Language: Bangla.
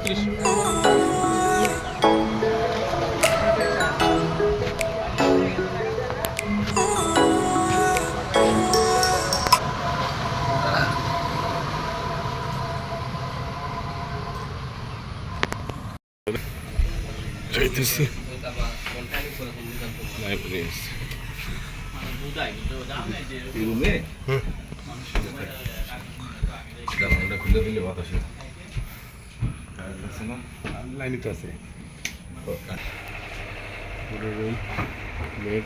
বত্রিশ। যাইতেছি রুমে খুলে দিলে বাতাসে লাইনই তো আছে। বেড